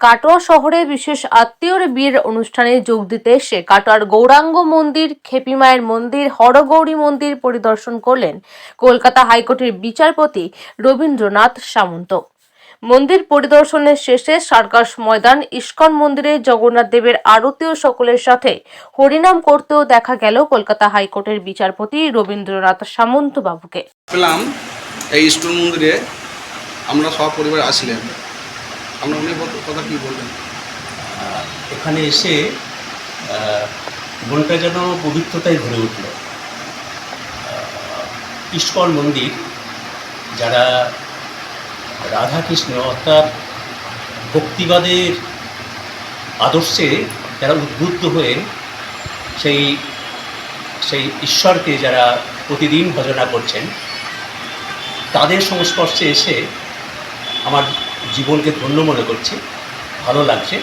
কাটোয়া শহরে বিশেষ আত্মীয়র বিয়ের অনুষ্ঠানে যোগ দিতে এসে কাটোয়ার গৌরাঙ্গ মন্দির, খেপি মায়ের মন্দির, হরগৌরী মন্দির পরিদর্শন করলেন কলকাতা হাইকোর্টের বিচারপতি রবীন্দ্রনাথ সামন্ত। মন্দির পরিদর্শনের শেষে সার্কাস ময়দান, ইস্কন মন্দিরে জগন্নাথ দেবের আরতি ও সকলের সাথে হরিনাম করতেও দেখা গেল কলকাতা হাইকোর্টের বিচারপতি রবীন্দ্রনাথ সামন্ত বাবুকে। পেলাম এই স্টোর মন্দিরে আমরা আসলেন। আমরা উনি কথা কি বলবেন? এখানে এসে মনটা যেন পবিত্রতায় ভরে উঠল। ইস্কন মন্দির, যারা রাধাকৃষ্ণ অর্থাৎ ভক্তিবাদের আদর্শে যারা উদ্বুদ্ধ হয়ে সেই সেই ঈশ্বরকে যারা প্রতিদিন ভজনা করছেন, তাদের সংস্পর্শে এসে আমার জীবনকে ধন্য মনে করছি, ভালো লাগছে।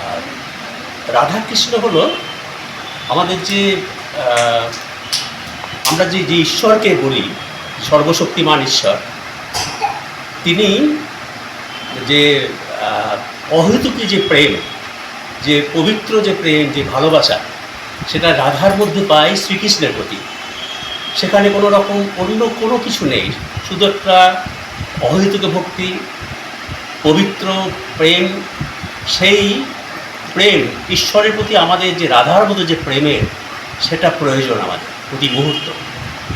আর রাধাকৃষ্ণ হলো আমাদের যে আমরা যে যে ঈশ্বরকে বলি, সর্বশক্তিমান ঈশ্বর, তিনি যে অহেতুকী যে প্রেম, যে পবিত্র যে প্রেম, যে ভালোবাসা, সেটা রাধার মধ্যে পাই শ্রীকৃষ্ণের প্রতি। সেখানে কোনো রকম অন্য কোনো কিছু নেই, শুধু একটা অহেতুক ভক্তি পবিত্র প্রেম, সেই প্রেম, ঈশ্বরের প্রতি আমাদের যে রাধার মতো যে প্রেমের সেটা প্রয়োজন আমাদের প্রতি মুহূর্ত।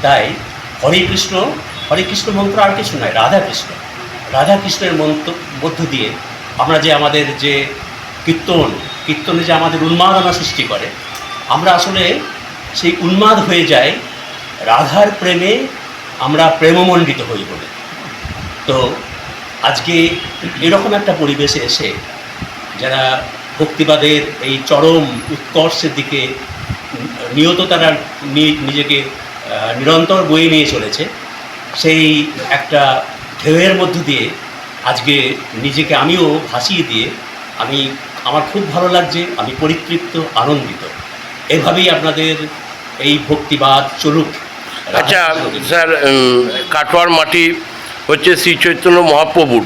তাই হরে কৃষ্ণ হরে কৃষ্ণ মন্ত্র আর কিছু নয়, রাধা কৃষ্ণ। রাধা কৃষ্ণের মন্ত্র, মধ্য দিয়ে আমরা যে আমাদের যে কীর্তন, কীর্তনে যে আমাদের উন্মাদনা সৃষ্টি করে, আমরা আসলে সেই উন্মাদ হয়ে যাই রাধার প্রেমে আমরা প্রেমমণ্ডিত হই বলে। তো আজকে এরকম একটা পরিবেশে এসে যারা ভক্তিবাদের এই চরম উৎকর্ষের দিকে নিয়ত তারা নিজেকে নিরন্তর বয়ে নিয়ে চলেছে সেই একটা ঢেউয়ের মধ্য দিয়ে আজকে নিজেকে আমিও ভাসিয়ে দিয়ে আমি আমার খুব ভালো লাগছে আমি পরিতৃপ্ত আনন্দিত। এভাবেই আপনাদের এই ভক্তিবাদ চলুক। আচ্ছা স্যার কাটোয়ার মাটি হচ্ছে শ্রী চৈতন্য মহাপ্রভুর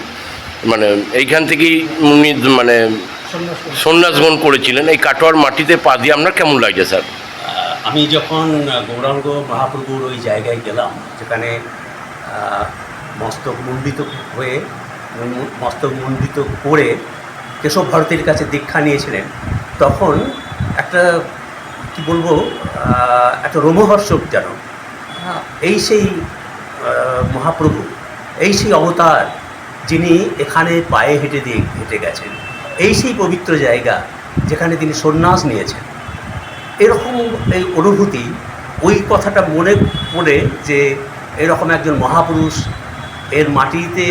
মানে এইখান থেকেই উনি মানে সন্ন্যাস গ্রহণ করেছিলেন। এই কাটোয়ার মাটিতে পা দিয়ে আপনার কেমন লাগছে, স্যার? আমি যখন গৌরাঙ্গ মহাপ্রভুর ওই জায়গায় গেলাম, যেখানে মস্তক মুন্ডিত হয়ে মস্তক মুন্ডিত করে কেশব ভারতীর কাছে দীক্ষা নিয়েছিলেন, তখন একটা, কি বলব একটা রোমহর্ষক যেন, এই সেই মহাপ্রভু এই সেই অবতার যিনি এখানে পায়ে হেঁটে দিয়ে হেঁটে গেছেন। এই সেই পবিত্র জায়গা যেখানে তিনি সন্ন্যাস নিয়েছেন। এরকম এই অনুভূতি ওই কথাটা মনে পড়ে যে এরকম একজন মহাপুরুষ এর মাটিতে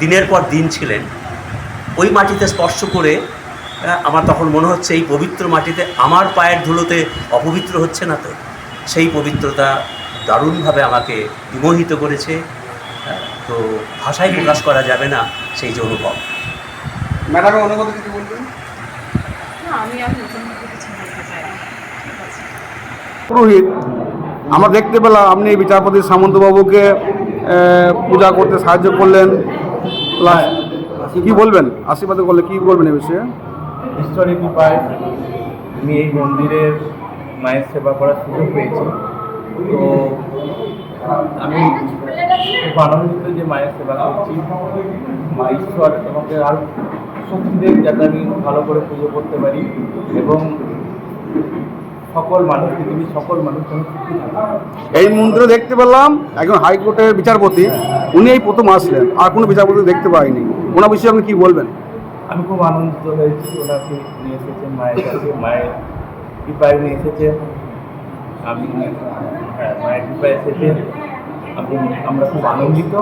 দিনের পর দিন ছিলেন। ওই মাটিতে স্পর্শ করে আমার তখন মনে হচ্ছে এই পবিত্র মাটিতে আমার পায়ের ধুলোতে অপবিত্র হচ্ছে না তো? সেই পবিত্রতা দারুণভাবে আমাকে বিমোহিত করেছে হ্যাঁ, তো ভাষায় প্রকাশ করা যাবে না সেই যে অনুভব। ম্যাডামের অনুভব কিছু বলবেন? আমি আর পুরোহিত আমরা দেখতে পেলাম আপনি বিচারপতি সামন্তবাবুকে পূজা করতে সাহায্য করলেন। প্লাস কি বলবেন? আশীর্বাদ করলে কি বলবেন এই বিষয়ে? ঈশ্বরের কৃপায় আমি এই মন্দিরের মায়ের সেবা করার সুযোগ পেয়েছি। তো আমি আনন্দিত যে মায়ের সেবা করছি মা ঈশ্বর আমাকে আরও শক্তি দেব যাতে আমি ভালো করে পুজো করতে পারি এবং সকল মানুষ পৃথিবীর সকল মানুষ এই মন্দিরে দেখতে পেলাম একজন হাইকোর্টের বিচারপতি উনি এই প্রথম আসলেন আর কোনো বিচারপতি দেখতে পাইনি। ওনার বিষয়ে আপনি কি বলবেন? আমি খুব আনন্দিত হয়েছি ওনাকে নিয়ে এসেছেন মায়ের কাছে মায়ের কৃপায় নিয়ে এসেছেন। আমি হ্যাঁ মায়ের কৃপায় এসেছেন আমি আমরা খুব আনন্দিত।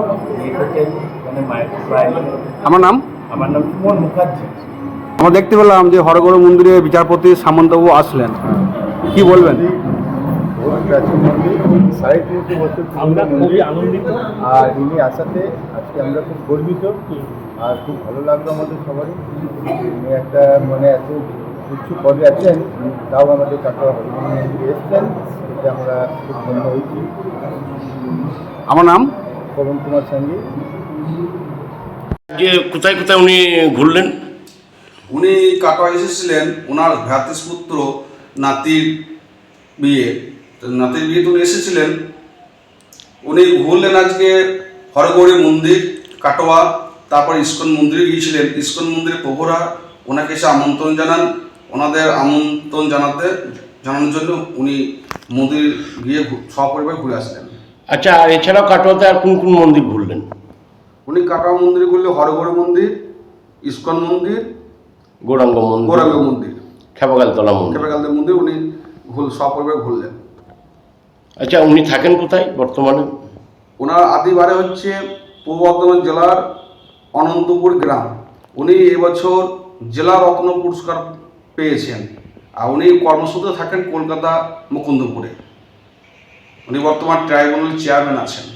মানে মায়ের কৃপায়। আমার নাম? আমার নাম সুমন মুখার্জি। আমরা দেখতে পেলাম যে হরগড় মন্দিরে বিচারপতি সামন্তবাবু আসলেন। কি বলবেন? আমরা খুবই আনন্দিত। আর ইনি আসাতে আজকে আমরা খুব গর্বিত। আর খুব ভালো লাগল আমাদের সবারই। একটা মানে এত উচ্চ পদে আছেন তাও আমাদের কাটোয়া এসছেন এতে আমরা খুব ধন্য হয়েছি। আমার নাম? পবন কুমার সঙ্গে। যে কোথায় কোথায় উনি ঘুরলেন? উনি কাটোয়া এসেছিলেন ওনার ভ্রাতৃপুত্র নাতির বিয়ে। তো নাতির বিয়েতে উনি এসেছিলেন। উনি ঘুরলেন আজকে হরগৌরী মন্দির কাটোয়া তারপর ইস্কন মন্দিরে গিয়েছিলেন। ইস্কন মন্দিরে প্রভুরা ওনাকে এসে আমন্ত্রণ জানান। ওনাদের আমন্ত্রণ জানাতে জানানোর জন্য উনি মন্দির গিয়ে সপরিবার ঘুরে আসলেন। আচ্ছা আর এছাড়াও কাটোয়াতে আর কোন কোন মন্দির ঘুরলেন? উনি কাটোয়া মন্দির ঘুরলে হরগৌরী মন্দির ইস্কন মন্দির গৌরাঙ্গ মন্দির গৌরাঙ্গ মন্দির। খেপাগালতলা মন্দির। কেপাকালদের মন্দির উনি ঘুর সপরিবার ঘুরলেন। আচ্ছা উনি থাকেন কোথায় বর্তমানে? ওনার আদি বাড়ি হচ্ছে পূর্ব বর্ধমান জেলার অনন্তপুর গ্রাম। উনি এবছর জেলা রত্ন পুরস্কার পেয়েছেন। আর উনি কর্মসূত্রে থাকেন কলকাতা মুকুন্দপুরে উনি বর্তমান ট্রাইব্যুনাল চেয়ারম্যান আছেন।